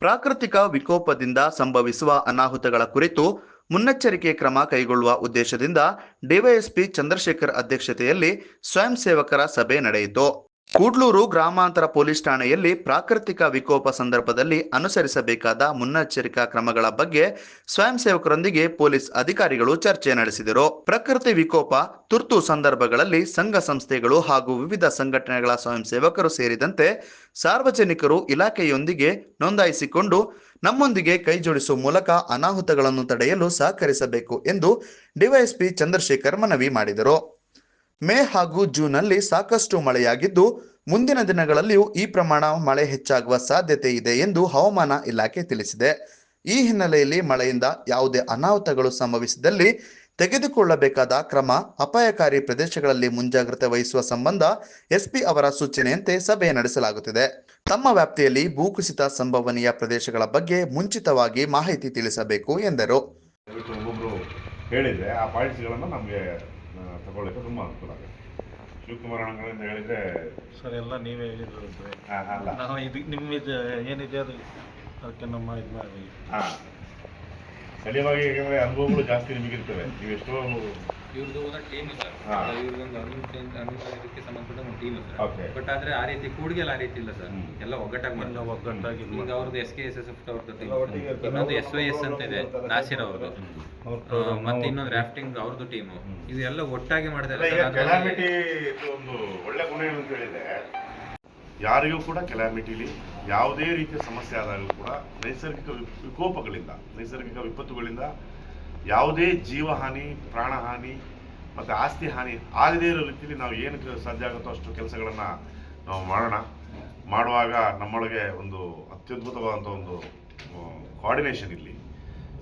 ಪ್ರಾಕೃತಿಕ ವಿಕೋಪದಿಂದ ಸಂಭವಿಸುವ ಅನಾಹುತಗಳ ಕುರಿತು ಮುನ್ನೆಚ್ಚರಿಕೆ ಕ್ರಮ ಕೈಗೊಳ್ಳುವ ಉದ್ದೇಶದಿಂದ ಡಿವೈಎಸ್ಪಿ ಚಂದ್ರಶೇಖರ್ ಅಧ್ಯಕ್ಷತೆಯಲ್ಲಿ ಸ್ವಯಂ ಸೇವಕರ ಸಭೆ ನಡೆಯಿತು. ಕೂಡ್ಲೂರು ಗ್ರಾಮಾಂತರ ಪೊಲೀಸ್ ಠಾಣೆಯಲ್ಲಿ ಪ್ರಾಕೃತಿಕ ವಿಕೋಪ ಸಂದರ್ಭದಲ್ಲಿ ಅನುಸರಿಸಬೇಕಾದ ಮುನ್ನೆಚ್ಚರಿಕಾ ಕ್ರಮಗಳ ಬಗ್ಗೆ ಸ್ವಯಂ ಸೇವಕರೊಂದಿಗೆ ಪೊಲೀಸ್ ಅಧಿಕಾರಿಗಳು ಚರ್ಚೆ ನಡೆಸಿದರು. ಪ್ರಕೃತಿ ವಿಕೋಪ, ತುರ್ತು ಸಂದರ್ಭಗಳಲ್ಲಿ ಸಂಘ ಸಂಸ್ಥೆಗಳು ಹಾಗೂ ವಿವಿಧ ಸಂಘಟನೆಗಳ ಸ್ವಯಂ ಸೇವಕರು ಸೇರಿದಂತೆ ಸಾರ್ವಜನಿಕರು ಇಲಾಖೆಯೊಂದಿಗೆ ನೋಂದಾಯಿಸಿಕೊಂಡು ನಮ್ಮೊಂದಿಗೆ ಕೈಜೋಡಿಸುವ ಮೂಲಕ ಅನಾಹುತಗಳನ್ನು ತಡೆಯಲು ಸಹಕರಿಸಬೇಕು ಎಂದು ಡಿವೈಎಸ್ಪಿ ಚಂದ್ರಶೇಖರ್ ಮನವಿ ಮಾಡಿದರು. ಮೇ ಹಾಗೂ ಜೂನ್ನಲ್ಲಿ ಸಾಕಷ್ಟು ಮಳೆಯಾಗಿದ್ದು, ಮುಂದಿನ ದಿನಗಳಲ್ಲಿಯೂ ಈ ಪ್ರಮಾಣ ಮಳೆ ಹೆಚ್ಚಾಗುವ ಸಾಧ್ಯತೆ ಇದೆ ಎಂದು ಹವಾಮಾನ ಇಲಾಖೆ ತಿಳಿಸಿದೆ. ಈ ಹಿನ್ನೆಲೆಯಲ್ಲಿ ಮಳೆಯಿಂದ ಯಾವುದೇ ಅನಾಹುತಗಳು ಸಂಭವಿಸಿದಲ್ಲಿ ತೆಗೆದುಕೊಳ್ಳಬೇಕಾದ ಕ್ರಮ ಅಪಾಯಕಾರಿ ಪ್ರದೇಶಗಳಲ್ಲಿ ಮುಂಜಾಗ್ರತೆ ವಹಿಸುವ ಸಂಬಂಧ ಎಸ್ಪಿ ಅವರ ಸೂಚನೆಯಂತೆ ಸಭೆ ನಡೆಸಲಾಗುತ್ತಿದೆ. ತಮ್ಮ ವ್ಯಾಪ್ತಿಯಲ್ಲಿ ಭೂಕುಸಿತ ಸಂಭವನೀಯ ಪ್ರದೇಶಗಳ ಬಗ್ಗೆ ಮುಂಚಿತವಾಗಿ ಮಾಹಿತಿ ತಿಳಿಸಬೇಕು ಎಂದರು. ಹೇಳಿದರೆ ಆ ಪಾಯಿಂಟ್ಸ್ಗಳನ್ನು ನಮಗೆ ತಗೊಳ್ಳಿಕ್ಕೆ ತುಂಬ ಅನುಕೂಲ ಆಗುತ್ತೆ. ಶಿವಕುಮಾರ್ ಅಂತ ಹೇಳಿದರೆ ಸರ್ ಎಲ್ಲ ನೀವೇ ಹೇಳಿದ್ರು ಅಲ್ಲ. ನಾವು ಇದು ನಿಮ್ಮ ಇದು ಏನಿದೆ ಅದು? ಅದಕ್ಕೆ ನಮ್ಮ ಇದು ಮಾಡಿ. ಹಾಂ. ಸ್ಥಳೀಯವಾಗಿ ಯಾಕಂದರೆ ಅನುಭವಗಳು ಜಾಸ್ತಿ ನಿಮಗಿರ್ತವೆ. ನೀವು ಎಷ್ಟೋ ಇವ್ರದ್ದು ಒಂದು ಟೀಮ್ ಸರ್ ಸಂಬಂಧಪಟ್ಟ ಒಂದು ಟೀಮ್ ಸರ್ ಬಟ್ ಆದ್ರೆ ಆ ರೀತಿ ಕೂಡಿಗೆಲ್ಲ ಆ ರೀತಿ ಇಲ್ಲ ಸರ್. ಹ್ಮ್. ಎಲ್ಲ ಒಗ್ಗಟ್ಟಾಗಿ ಎಲ್ಲ ಮಾಡ್ತಾರೆ. ಒಗ್ಗಟ್ಟಾಗಿ ಇದು ಈಗ ಮಾಡ್ತಾರೆ. ಅವ್ರದ್ದು S K S S F ಅವ್ರದ್ದು team. ಒಟ್ಟಿಗೆ ಇರ್ತಾರೆ. ಇನ್ನೊಂದು ಎಸ್ ವೈ ಎಸ್ ಅಂತ ಇದೆ ನಾಸಿರ್ ಅವ್ರದ್ದು. ಅವ್ರ ಆ, ಮತ್ತೆ ಇನ್ನೊಂದು ರಾಫ್ಟಿಂಗ್ ಅವ್ರದ್ದು ಟೀಮು ಇದು ಎಲ್ಲ ಒಟ್ಟಾಗಿ ಈಗ ಕೆಲಾಮಿಟಿ ಒಂದು ಒಳ್ಳೆ ಗುಣ ಏನು ಅಂತ ಹೇಳಿದ್ರೆ ಯಾರಿಗೂ ಕೂಡ ಕೆಲಾಮಿಟಿಲಿ ಯಾವುದೇ ರೀತಿಯ ಸಮಸ್ಯೆ ಆದಾಗಲೂ ಕೂಡ ನೈಸರ್ಗಿಕ ವಿಕೋಪಗಳಿಂದ ನೈಸರ್ಗಿಕ ವಿಪತ್ತುಗಳಿಂದ ಯಾವುದೇ ಜೀವಹಾನಿ ಪ್ರಾಣಹಾನಿ ಮತ್ತು ಆಸ್ತಿ ಹಾನಿ ಆಗದೇ ಇರೋ ರೀತಿಯಲ್ಲಿ ನಾವು ಏನು ಸಾಧ್ಯ ಆಗುತ್ತೋ ಅಷ್ಟು ಕೆಲಸಗಳನ್ನು ನಾವು ಮಾಡೋಣ. ಮಾಡುವಾಗ ನಮ್ಮೊಳಗೆ ಒಂದು ಅತ್ಯದ್ಭುತವಾದಂಥ ಒಂದು ಕೋಆರ್ಡಿನೇಷನ್ ಇರಲಿ.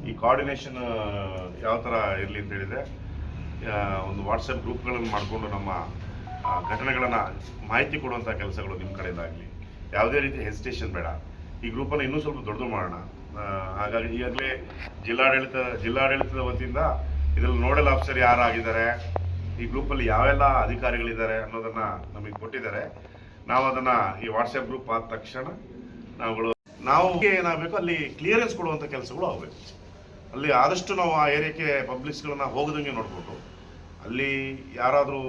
ಈ ಕೋಆರ್ಡಿನೇಷನ್ ಯಾವ ಥರ ಇರಲಿ ಅಂತ ಹೇಳಿದರೆ ಒಂದು ವಾಟ್ಸಪ್ ಗ್ರೂಪ್ಗಳನ್ನು ಮಾಡಿಕೊಂಡು ನಮ್ಮ ಘಟನೆಗಳನ್ನು ಮಾಹಿತಿ ಕೊಡುವಂಥ ಕೆಲಸಗಳು ನಿಮ್ಮ ಕಡೆಯಿಂದ ಆಗಲಿ. ಯಾವುದೇ ರೀತಿ ಹೆಸಿಟೇಷನ್ ಬೇಡ. ಈ ಗ್ರೂಪನ್ನು ಇನ್ನೂ ಸ್ವಲ್ಪ ದೊಡ್ಡದು ಮಾಡೋಣ. ಹಾಗಾಗಿ ಈಗಾಗಲೇ ಜಿಲ್ಲಾಡಳಿತ, ಜಿಲ್ಲಾಡಳಿತದ ವತಿಯಿಂದ ಇದರಲ್ಲಿ ನೋಡಲ್ ಆಫೀಸರ್ ಯಾರಾಗಿದ್ದಾರೆ? ಈ ಗ್ರೂಪಲ್ಲಿ ಯಾವೆಲ್ಲ ಅಧಿಕಾರಿಗಳಿದ್ದಾರೆ ಅನ್ನೋದನ್ನು ನಮಗೆ ಕೊಟ್ಟಿದ್ದಾರೆ. ನಾವು ಅದನ್ನು ಈ ವಾಟ್ಸಪ್ ಗ್ರೂಪ್ ಆದ ತಕ್ಷಣ ನಾವುಗಳು ನಾವು ಏನಾಗಬೇಕು, ಅಲ್ಲಿ ಕ್ಲಿಯರೆನ್ಸ್ ಕೊಡುವಂಥ ಕೆಲಸಗಳು ಆಗಬೇಕು. ಅಲ್ಲಿ ಆದಷ್ಟು ನಾವು ಆ ಏರಿಯಾಕ್ಕೆ ಪಬ್ಲಿಕ್ಸ್ಗಳನ್ನ ಹೋಗದಂಗೆ ನೋಡಿಬಿಟ್ಟು ಅಲ್ಲಿ ಯಾರಾದರೂ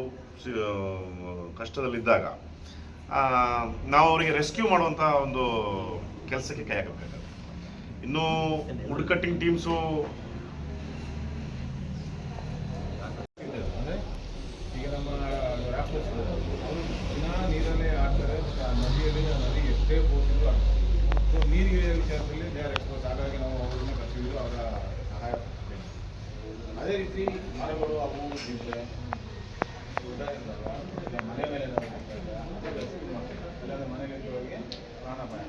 ಕಷ್ಟದಲ್ಲಿದ್ದಾಗ ನಾವು ಅವರಿಗೆ ರೆಸ್ಕ್ಯೂ ಮಾಡುವಂಥ ಒಂದು ಕೆಲಸಕ್ಕೆ ಕೈ ಹಾಕಬೇಕಾಗುತ್ತೆ. ಇನ್ನು ವುಡ್ ಕಟ್ಟಿಂಗ್ ಟೀಮ್ಸು ಈಗ ನಮ್ಮ ರಾಫ್ಟರ್ಸ್ ಅವರು ದಿನ ನೀರಲ್ಲೇ ಆಡ್ತಾರೆ ಆ ನದಿಯಲ್ಲಿ ಆ ನದಿ ಎಷ್ಟೇ ಹೋಗಿದ್ರು ಸೊ ನೀರಿಗೆ ವಿಚಾರದಲ್ಲಿ ದೇ ಆರ್ ಎಕ್ಸ್ಪೋಸ್ ಹಾಗಾಗಿ ನಾವು ಅವ್ರನ್ನ ಕರ್ಸಿದ್ರು ಅವರ ಸಹಾಯ ಪಡ್ತೀವಿ. ಅದೇ ರೀತಿ ಮರಗಳು ಅವು ಇದ್ದಾಗ ಮನೆ ಮೇಲೆ ಇಲ್ಲಾಂದ್ರೆ ಮನೆಗೆ ಇದ್ದವರಿಗೆ ಪ್ರಾಣಾಪಾಯ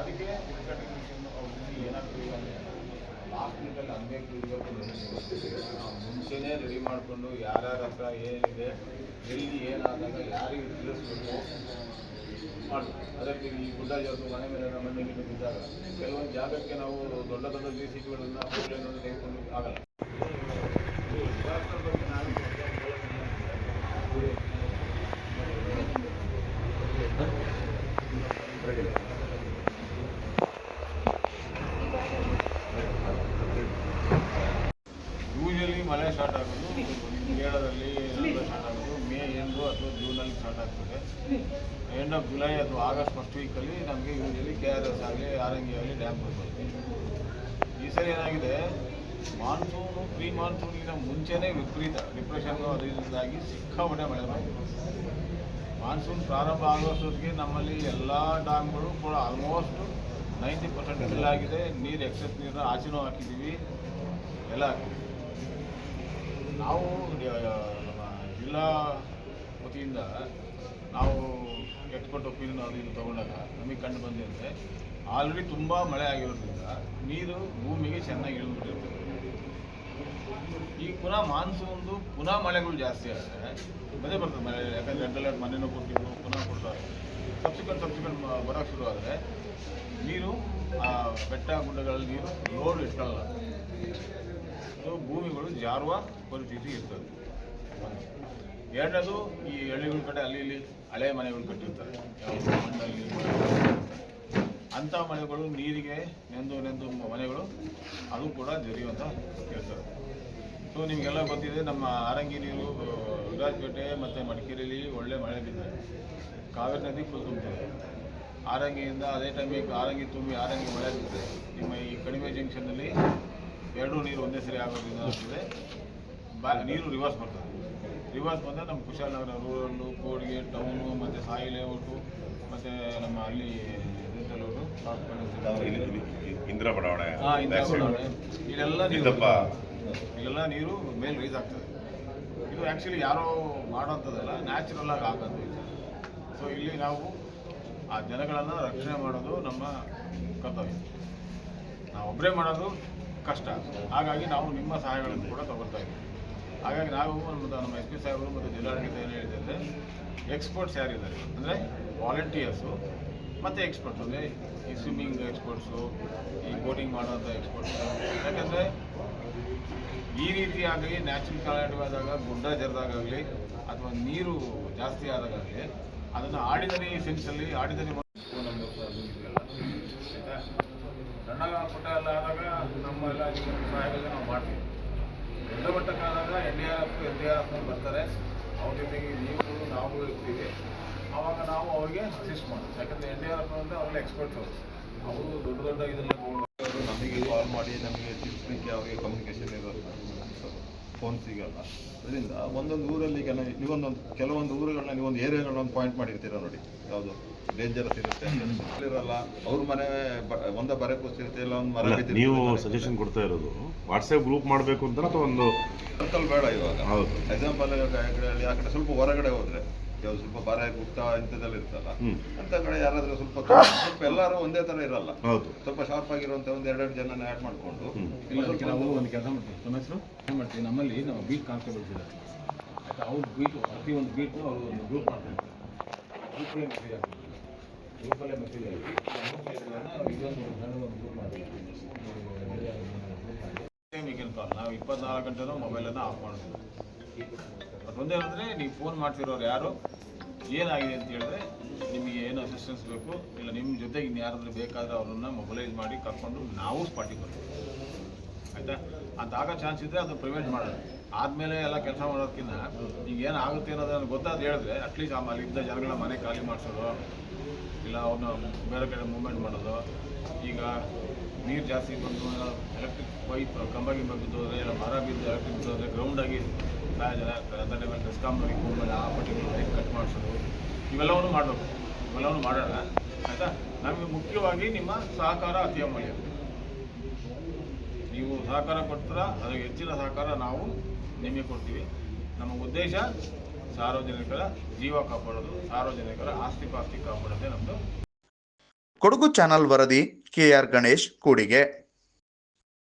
ಅದಕ್ಕೆ ಉದ್ಘಾಟನೆ ಅವ್ರಿಗೆ ಏನಾಗ್ತದೆ ಇರಬೇಕು ನಾವು ಮುಂಚೆನೇ ರೆಡಿ ಮಾಡಿಕೊಂಡು ಯಾರ್ಯಾರ ಹತ್ರ ಏನಿದೆ, ಎಲ್ಲಿ ಏನಾದಾಗ ಯಾರಿಗೆ ತಿಳಿಸ್ಬೇಕು ಮಾಡ್ಬೇಕು. ಅದೇ ರೀತಿ ಈ ಗುಡ್ಡ ಜೋರು ಮನೆ ಮೇಲೆ ಗಿಣ್ಣು ಬಿದ್ದಾಗ ಕೆಲವೊಂದು ಜಾಗಕ್ಕೆ ನಾವು ದೊಡ್ಡ ದೊಡ್ಡ ಜಿ ಸಿ ಪೋಲಿಯನ್ನು ತೆಗೆದುಕೊಂಡು ಆಗಲ್ಲ ಇದು disaster ಬಗ್ಗೆ ನಾನು ಯೂಶಲಿ ಮಳೆ ಸ್ಟಾರ್ಟ್ ಆಗೋದು ಕೇರಳದಲ್ಲಿ ಸ್ಟಾರ್ಟ್ ಆಗೋದು. ಮೇ ಎಂಡು ಅಥವಾ ಜೂನಲ್ಲಿ ಸ್ಟಾರ್ಟ್ ಆಗ್ತದೆ. ಎಂಡ್ ಆಫ್ ಜುಲೈ ಅಥವಾ ಆಗಸ್ಟ್ ಫಸ್ಟ್ ವೀಕಲ್ಲಿ ನಮಗೆ ಯೂಶಲಿ ಕೆ ಆರ್ ಎಸ್ ಆಗಲಿ ಆರಂಗಿ ಆಗಲಿ ಡ್ಯಾಮ್ ಬರ್ತದೆ ಈ ಸರಿ ಏನಾಗಿದೆ? ಮಾನ್ಸೂನು ಪ್ರೀ ಮಾನ್ಸೂನ್ಗಿಂತ ಮುಂಚೆನೇ ವಿಪರೀತ. ಡಿಪ್ರೆಷನ್ ಅದರಿಂದಾಗಿ ಸಿಕ್ಕಾಪಟ್ಟೆ ಮಳೆ ಬಂದಿದೆ. ಮಾನ್ಸೂನ್ ಪ್ರಾರಂಭ ಆಗೋಷ್ಟೊತ್ತಿಗೆ ನಮ್ಮಲ್ಲಿ ಎಲ್ಲ ಡ್ಯಾಮ್ಗಳು ಕೂಡ ಆಲ್ಮೋಸ್ಟ್ ನೈಂಟಿ ಪರ್ಸೆಂಟ್ ಫಿಲ್ ಆಗಿದೆ. ನೀರು ಎಕ್ಸೆಸ್ ನೀರನ್ನ ಆಚೆನೂ ಹಾಕಿದ್ದೀವಿ. ಎಲ್ಲ ಹಾಕಿದ್ದೀವಿ ನಾವು ನಮ್ಮ ಜಿಲ್ಲಾ ವತಿಯಿಂದ ನಾವು ಎಕ್ಸ್ಪರ್ಟ್ ಒಪಿನಿಯನ್ ಅದು ಇದು ತೊಗೊಂಡಾಗ ನಮಗೆ ಕಂಡು ಬಂದಿದೆ ಆಲ್ರೆಡಿ ತುಂಬ ಮಳೆ ಆಗಿರೋದ್ರಿಂದ ನೀರು ಭೂಮಿಗೆ ಚೆನ್ನಾಗಿ ಇಳಿದ್ಬಿಟ್ಟಿರ್ತದೆ ಈಗ ಪುನಃ ಮಾನ್ಸೂನ್ದು ಪುನಃ ಮಳೆಗಳು ಜಾಸ್ತಿ ಆದರೆ ಮಳೆ ಬರ್ತದೆ ಮಳೆ, ಯಾಕಂದರೆ ರೆಡ್ ಅಲರ್ಟ್ ಮನೆಯೂ ಕೊಟ್ಟಿದ್ದು ಪುನಃ ಕೊಡ್ತಾರೆ. ಸಬ್ಸಿಕ್ವೆಂಟ್ ಸಬ್ಸಿಕ್ವೆಂಟ್ ಬರೋಕ್ಕೆ ಶುರು ಆದರೆ ನೀರು, ಆ ಬೆಟ್ಟ ಗುಡ್ಡಗಳಲ್ಲಿ ನೀರು, ಲೋಡ್ ಇಟ್ಕೊಳ್ಳಲ್ಲ ಅದು ಭೂಮಿಗಳು ಜಾರುವ ಪರಿಸ್ಥಿತಿ ಇರ್ತದೆ. ಎರಡನೇದು ಈ ಹಳ್ಳಿಗಳ ಕಡೆ ಅಲ್ಲಿ ಇಲ್ಲಿ ಹಳೆ ಮನೆಗಳು ಕಟ್ಟಿರ್ತಾರೆ. ಮಣ್ಣಲ್ಲಿ ಅಂಥ ಮನೆಗಳು ನೀರಿಗೆ ನೆಂದು ನೆಂದು ಮನೆಗಳು ಅದು ಕೂಡ ಜರಿಯುವಂಥ ಹೇಳ್ತಾರೆ ಸೊ ನಿಮಗೆಲ್ಲ ಗೊತ್ತಿದೆ, ನಮ್ಮ ಆರಂಗಿ ನೀರು ವಿರಾಜಪೇಟೆ ಮತ್ತು ಮಡಿಕೇರಿಯಲ್ಲಿ ಒಳ್ಳೆ ಮಳೆ ಬಿದ್ದಿದೆ. ಕಾವೇರಿ ನದಿ ಫುಲ್ ತುಂಬಿದೆ ಆರಂಗಿಯಿಂದ ಅದೇ ಟೈಮಿಗೆ ಆರಂಗಿ ತುಂಬಿ ಆರಂಗಿ ಮಳೆ ಬಿದ್ದರೆ ನಿಮ್ಮ ಈ ಕಡಿಮೆ ಜಂಕ್ಷನ್ನಲ್ಲಿ ಎರಡೂ ನೀರು ಒಂದೇ ಸರಿ ಆಗೋದ್ರಿಂದ ಬಾ ನೀರು ರಿವರ್ಸ್ ಬರ್ತದೆ. ರಿವರ್ಸ್ ಬಂದರೆ ನಮ್ಮ ಕುಶಾಲನಗರ ರೂರಲ್ಲು ಕೋಡಿಗೆ ಟೌನು ಮತ್ತು ಸಾಯಿ ಲೇಔಟು ಮತ್ತು ನಮ್ಮ ಅಲ್ಲಿ ಇಂದಿರಾ ಬಡಾವಣೆ. ಇಲ್ಲೆಲ್ಲ ನೀರು. ಇಲ್ಲೆಲ್ಲ ನೀರು ಮೇಲೆ ರೈಸ್ ಆಗ್ತದೆ. ಇದು ಆ್ಯಕ್ಚುಲಿ ಯಾರೋ ಮಾಡೋಂಥದ್ದಲ್ಲ ನ್ಯಾಚುರಲ್ ಆಗಿ ಆಗೋದು ಸೊ ಇಲ್ಲಿ ನಾವು ಆ ಜನಗಳನ್ನು ರಕ್ಷಣೆ ಮಾಡೋದು ನಮ್ಮ ಕರ್ತವ್ಯ. ನಾವು ಒಬ್ಬರೇ ಮಾಡೋದು ಕಷ್ಟ. ಹಾಗಾಗಿ ನಾವು ನಿಮ್ಮ ಸಹಾಯಗಳನ್ನು ಕೂಡ ತಗೋತಾ ಇದ್ದೀವಿ. ಹಾಗಾಗಿ ನಾವು ಮತ್ತು ನಮ್ಮ ಎಸ್ ಪಿ ಸಾಹೇಬರು ಮತ್ತು ಜಿಲ್ಲಾಡಳಿತ ಏನು ಹೇಳಿದೆ ಅಂದರೆ ಎಕ್ಸ್ಪರ್ಟ್ಸ್ ಯಾರಿದ್ದಾರೆ? ಅಂದರೆ ವಾಲಂಟಿಯರ್ಸು ಮತ್ತು ಎಕ್ಸ್ಪರ್ಟ್ಸ್ ಅಂದರೆ ಈ ಸ್ವಿಮ್ಮಿಂಗ್ ಎಕ್ಸ್ಪರ್ಟ್ಸು ಈ ಬೋಟಿಂಗ್ ಮಾಡುವಂಥ ಎಕ್ಸ್ಪರ್ಟ್ಸು ಯಾಕಂದರೆ ಈ ರೀತಿಯಾಗಿ ನ್ಯಾಚುರಲ್ ಕಾಲವಾದಾಗ ಗುಡ್ಡ ಜರಿದಾಗಲಿ ಅಥವಾ ನೀರು ಜಾಸ್ತಿ ಆದಾಗಲಿ ಅದನ್ನು ಆಡಿದರಿ ಸೆನ್ಸಲ್ಲಿ ಆಡಿದರಿ ನಮ್ಮ ಸಣ್ಣ ಪುಟ್ಟ ಎಲ್ಲ ಆದಾಗ ನಮ್ಮ ಎಲ್ಲ ಸಹಾಯಗಳನ್ನ ನಾವು ಮಾಡ್ತೀವಿ. ದೊಡ್ಡ ಮಟ್ಟಕ್ಕಾದಾಗ N D R F, N D R F ಬರ್ತಾರೆ. ಅವ್ರ ಜೊತೆಗೆ ನೀವು, ನಾವು ಇರ್ತೀವಿ. ಆವಾಗ ನಾವು ಅವ್ರಿಗೆ ಅಸಿಸ್ಟ್ ಮಾಡ್ತೀವಿ. ಯಾಕಂದರೆ ಎನ್ ಡಿ ಆರ್ ಎಫ್ ಅಂದರೆ ಅವರೆಲ್ಲ ಎಕ್ಸ್ಪರ್ಟ್ಸ್ ಅವರು. ಅವರು ದೊಡ್ಡ ದೊಡ್ಡ ಇದೆಲ್ಲ ತೊಗೊಂಡು ನಮಗೆ ಕಾಲ್ ಮಾಡಿ, ನಮಗೆ ತಿಳಿಸ್ಲಿಕ್ಕೆ ಅವರಿಗೆ ಕಮ್ಯುನಿಕೇಷನ್ ಇರೋಲ್ಲ ಫೋನ್ ಸಿಗಲ್ಲ. ಅದರಿಂದ ಒಂದೊಂದು ಊರಲ್ಲಿ ಈಗ ನಾವು- ನೀವೊಂದೊಂದು ಕೆಲವೊಂದು ಊರುಗಳನ್ನ ನೀವೊಂದು ಏರಿಯಾಗಳನ್ನ ಒಂದು ಪಾಯಿಂಟ್ ಮಾಡಿರ್ತೀರ ನೋಡಿ, ಯಾವುದು? ಡೇಂಜರಸ್ ಇರುತ್ತೆ. ಇರಲ್ಲ ಅವ್ರ ಮನೆ ಒಂದ ಬರೆ ಕೂಸಿರುತ್ತೆ ಇಲ್ಲ ಒಂದು ಮರ ಬಿದ್ದಿರುತ್ತೆ ನೀವು. ಸಜೆಷನ್ ಕೊಡ್ತಾ ಇರೋದು ವಾಟ್ಸ್ಆ್ಯಪ್ ಗ್ರೂಪ್ ಮಾಡಬೇಕು ಅಂತ ಅಥವಾ ಒಂದು ಸರ್ಕಲ್ ಬೇಡ ಇವಾಗ. ಹೌದು. ಎಕ್ಸಾಂಪಲ್ ಹೇಳಿ ಆ ಕಡೆ ಸ್ವಲ್ಪ ಹೊರಗಡೆ ಹೋದ್ರೆ ಯಾವ ಸ್ವಲ್ಪ ಬರ ಗುಪ್ತ ಇಂಥದ್ದೆಲ್ಲ ಇರ್ತಲ್ಲ ಹ್ಮ್. ಅಂತ ಕಡೆ ಯಾರಾದ್ರೂ ಸ್ವಲ್ಪ ಸ್ವಲ್ಪ ಎಲ್ಲರೂ ಒಂದೇ ತರ ಇರಲ್ಲ. ಹೌದು. ಸ್ವಲ್ಪ ಶಾರ್ಪ್ ಆಗಿರುವಂತ ಒಂದ್ ಎರಡೆರಡು ಜನ ಆಡ್ ಮಾಡ್ಕೊಂಡು ಇಲ್ಲ ಅದಕ್ಕೆ ನಾವು ಒಂದು ಕೆಲಸ ಮಾಡ್ತೀವಿ. ನಮ್ಮ ಹೆಸರು? ಏನು ಮಾಡ್ತೀವಿ? ನಮ್ಮಲ್ಲಿ ನಾವು ಬೀಟ್ ಕಾನ್ಸ್ಟೇಬಲ್ಸ್ ಇದ್ದಾರೆ ಆಯ್ತಾ? ಅವ್ರು ಬೀಟ್ ಪ್ರತಿ ಒಂದು ಬೀಟ್ ಅವರು ಒಂದು ಗ್ರೂಪ್ ಮಾಡ್ತಾರೆ. ಗ್ರೂಪ್ ಏನು ಫ್ರೀ ಆಗ್ತದೆ? ಗ್ರೂಪಲ್ಲೇ ಮೆಸೇಜ್ ನಾವು ಇಪ್ಪತ್ನಾಲ್ಕು ಗಂಟೆನೂ ಮೊಬೈಲನ್ನು ಆಫ್ ಮಾಡ್ತೀವಿ. ಅದೊಂದೇ ಅಂದರೆ ನೀವು ಫೋನ್ ಮಾಡ್ತಿರೋರು ಯಾರು? ಏನಾಗಿದೆ ಅಂತ ಹೇಳಿದ್ರೆ ನಿಮಗೆ ಏನು ಅಸಿಸ್ಟೆನ್ಸ್ ಬೇಕು, ಇಲ್ಲ ನಿಮ್ಮ ಜೊತೆಗೆ ಇನ್ನು ಯಾರಾದರೂ ಬೇಕಾದರೆ ಅವರನ್ನು ಮೊಬೈಲೈಸ್ ಮಾಡಿ ಕರ್ಕೊಂಡು ನಾವು ಸ್ಪಾಟಿಗೆ ಬರ್ತೀವಿ ಆಯಿತಾ? ಅದಾಗೋ ಚಾನ್ಸ್ ಇದ್ದರೆ ಅದು ಪ್ರಿವೆಂಟ್ ಮಾಡೋದು. ಆದಮೇಲೆ ಎಲ್ಲ ಕೆಲಸ ಮಾಡೋದಕ್ಕಿಂತ ಈಗ ಏನಾಗುತ್ತೆ ಅನ್ನೋದನ್ನು ಗೊತ್ತಾದ ಹೇಳಿದ್ರೆ ಅಟ್ಲೀಸ್ಟ್ ಆಮೇಲೆ ಇದ್ದ ಜನಗಳ ಮನೆ ಖಾಲಿ ಮಾಡಿಸೋದು ಇಲ್ಲ ಅವ್ರನ್ನ ಬೇರೆ ಕಡೆ ಮೂವ್ಮೆಂಟ್ ಮಾಡೋದು. ಈಗ ನೀರು ಜಾಸ್ತಿ ಬಂದು ಎಲೆಕ್ಟ್ರಿಕ್ ಪೈಪ್ ಕಂಬ ಗಿಂಬ ಬಿದ್ದೋದ್ರೆ ಇಲ್ಲ, ಮರ ಬಿದ್ದು ಎಲೆಕ್ಟ್ರಿಕ್ ಬಿದ್ದೋದ್ರೆ ಗ್ರೌಂಡಾಗಿ ಸಹಾಯ ಜನ ಮೇಲೆ ಡಿಸ್ಕಾಮ್ನವ್ರಿಗೆ ಫೋನ್ ಮಾಡಿ ಆ ಪರ್ಟಿಕ್ಯುಲರ್ ಲೈಟ್ ಕಟ್ ಮಾಡಿಸೋದು. ಇವೆಲ್ಲವನ್ನು ಮಾಡಬೇಕು. ಇವೆಲ್ಲವನ್ನು ಮಾಡೋಣ ಆಯಿತಾ? ನಮಗೆ ಮುಖ್ಯವಾಗಿ ನಿಮ್ಮ ಸಹಕಾರ ಅತಿ ಅಮೂಲ್ಯ. ನೀವು ಸಹಕಾರ ಕೊಡ್ತೀರಾ ಅದಕ್ಕೆ ಹೆಚ್ಚಿನ ಸಹಕಾರ ನಾವು ನಿಮಗೆ ಕೊಡ್ತೀವಿ. ನಮ್ಮ ಉದ್ದೇಶ ಸಾರ್ವಜನಿಕರ ಜೀವ ಕಾಪಾಡೋದು ಸಾರ್ವಜನಿಕರ ಆಸ್ತಿ ಪಾಸ್ತಿ ಕಾಪಾಡೋದೇ ನಮ್ಮದು ಕೊಡಗು ಚಾನಲ್ ವರದಿ ಕೆಆರ್ ಗಣೇಶ್ ಕೂಡಿಗೆ.